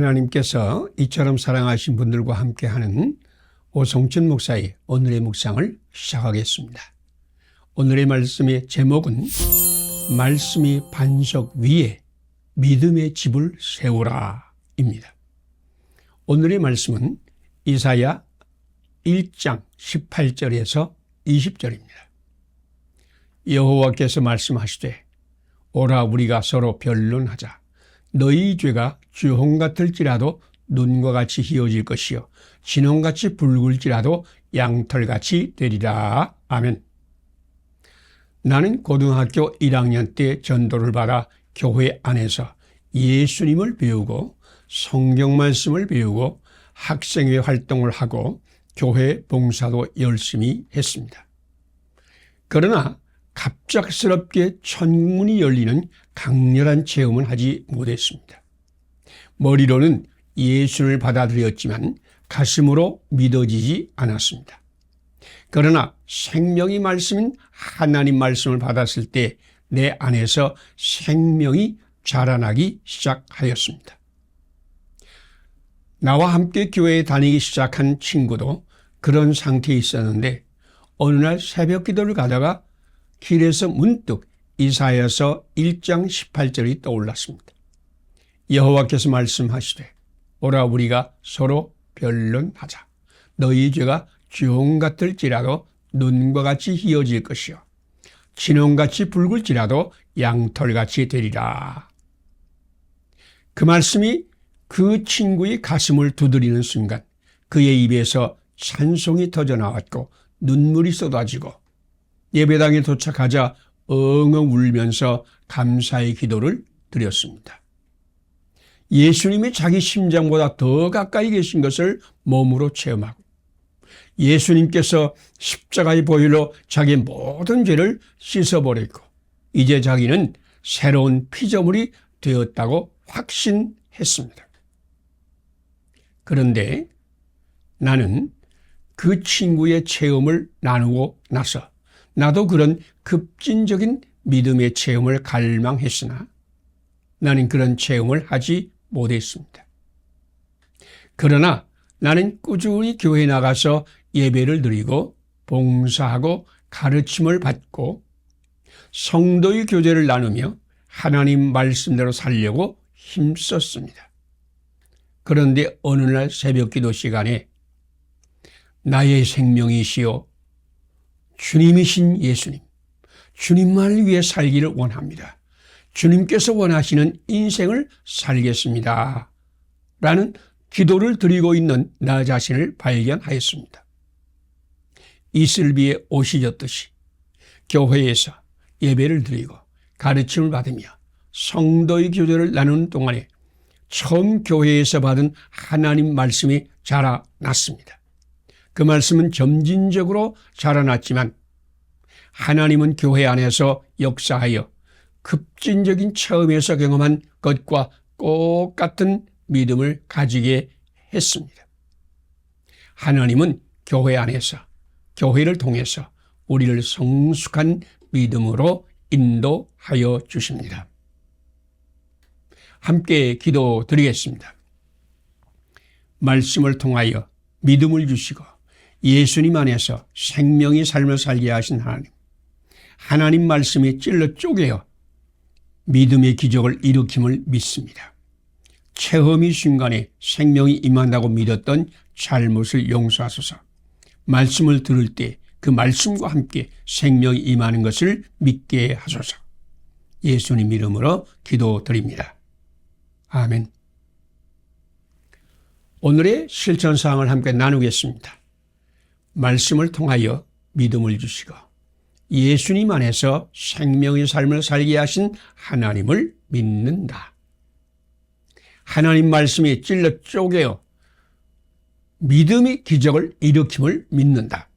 하나님께서 이처럼 사랑하신 분들과 함께하는 오성춘 목사의 오늘의 묵상을 시작하겠습니다. 오늘의 말씀의 제목은 말씀이 반석 위에 믿음의 집을 세우라 입니다. 오늘의 말씀은 이사야 1장 18절에서 20절입니다. 여호와께서 말씀하시되 오라 우리가 서로 변론하자 너희 죄가 주홍 같을지라도 눈과 같이 희어질 것이요 진홍같이 붉을지라도 양털같이 되리라. 아멘. 나는 고등학교 1학년 때 전도를 받아 교회 안에서 예수님을 배우고 성경 말씀을 배우고 학생회 활동을 하고 교회 봉사도 열심히 했습니다. 그러나 갑작스럽게 천문이 열리는 강렬한 체험은 하지 못했습니다. 머리로는 예수를 받아들였지만 가슴으로 믿어지지 않았습니다. 그러나 생명의 말씀인 하나님 말씀을 받았을 때 내 안에서 생명이 자라나기 시작하였습니다. 나와 함께 교회에 다니기 시작한 친구도 그런 상태에 있었는데 어느 날 새벽 기도를 가다가 길에서 문득 이사야서 1장 18절이 떠올랐습니다. 여호와께서 말씀하시되 오라 우리가 서로 변론하자. 너희 죄가 주홍 같을지라도 눈과 같이 희어질 것이요 진홍같이 붉을지라도 양털같이 되리라. 그 말씀이 그 친구의 가슴을 두드리는 순간 그의 입에서 찬송이 터져 나왔고 눈물이 쏟아지고 예배당에 도착하자 엉엉 울면서 감사의 기도를 드렸습니다. 예수님이 자기 심장보다 더 가까이 계신 것을 몸으로 체험하고 예수님께서 십자가의 보혈로 자기의 모든 죄를 씻어버렸고 이제 자기는 새로운 피조물이 되었다고 확신했습니다. 그런데 나는 그 친구의 체험을 나누고 나서 나도 그런 급진적인 믿음의 체험을 갈망했으나 나는 그런 체험을 하지 못했습니다. 그러나 나는 꾸준히 교회에 나가서 예배를 드리고 봉사하고 가르침을 받고 성도의 교제를 나누며 하나님 말씀대로 살려고 힘썼습니다. 그런데 어느 날 새벽 기도 시간에 나의 생명이시여 주님이신 예수님, 주님만을 위해 살기를 원합니다. 주님께서 원하시는 인생을 살겠습니다. 라는 기도를 드리고 있는 나 자신을 발견하였습니다. 이슬비에 옷이 졌듯이 교회에서 예배를 드리고 가르침을 받으며 성도의 교제를 나누는 동안에 처음 교회에서 받은 하나님 말씀이 자라났습니다. 그 말씀은 점진적으로 자라났지만 하나님은 교회 안에서 역사하여 급진적인 처음에서 경험한 것과 똑같은 믿음을 가지게 했습니다. 하나님은 교회 안에서 교회를 통해서 우리를 성숙한 믿음으로 인도하여 주십니다. 함께 기도 드리겠습니다. 말씀을 통하여 믿음을 주시고 예수님 안에서 생명의 삶을 살게 하신 하나님. 하나님 말씀이 찔러 쪼개어 믿음의 기적을 일으킴을 믿습니다. 체험의 순간에 생명이 임한다고 믿었던 잘못을 용서하소서. 말씀을 들을 때 그 말씀과 함께 생명이 임하는 것을 믿게 하소서. 예수님 이름으로 기도드립니다. 아멘. 오늘의 실천 사항을 함께 나누겠습니다. 말씀을 통하여 믿음을 주시고 예수님 안에서 생명의 삶을 살게 하신 하나님을 믿는다. 하나님 말씀이 찔러 쪼개어 믿음의 기적을 일으킴을 믿는다.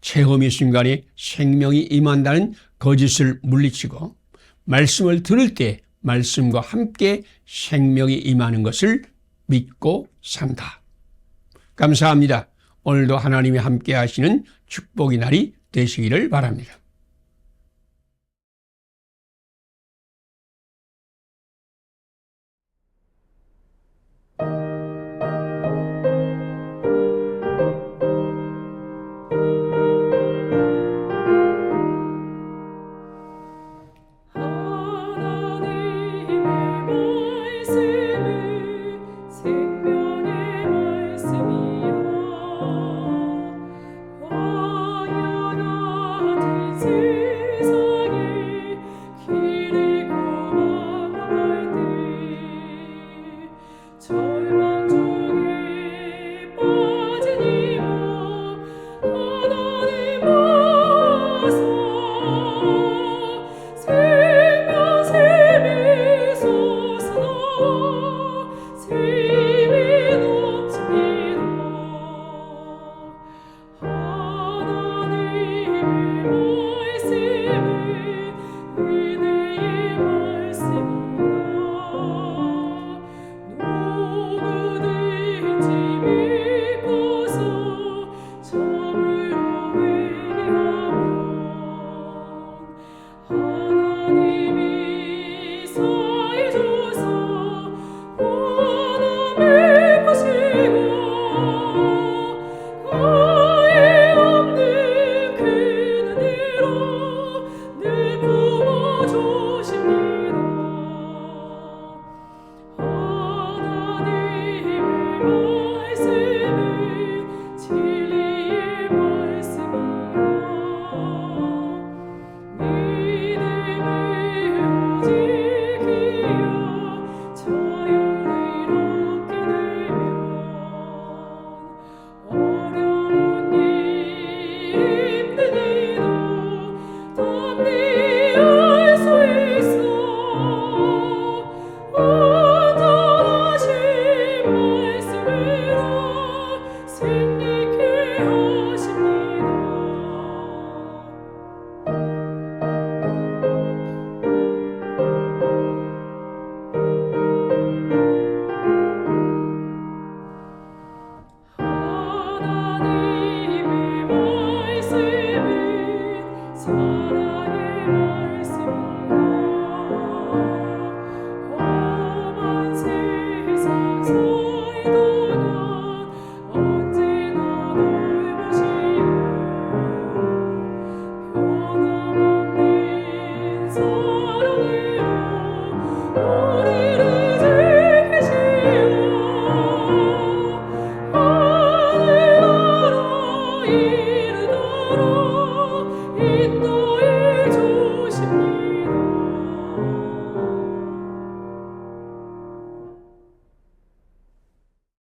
체험의 순간에 생명이 임한다는 거짓을 물리치고 말씀을 들을 때 말씀과 함께 생명이 임하는 것을 믿고 산다. 감사합니다. 오늘도 하나님이 함께 하시는 축복의 날이 되시기를 바랍니다.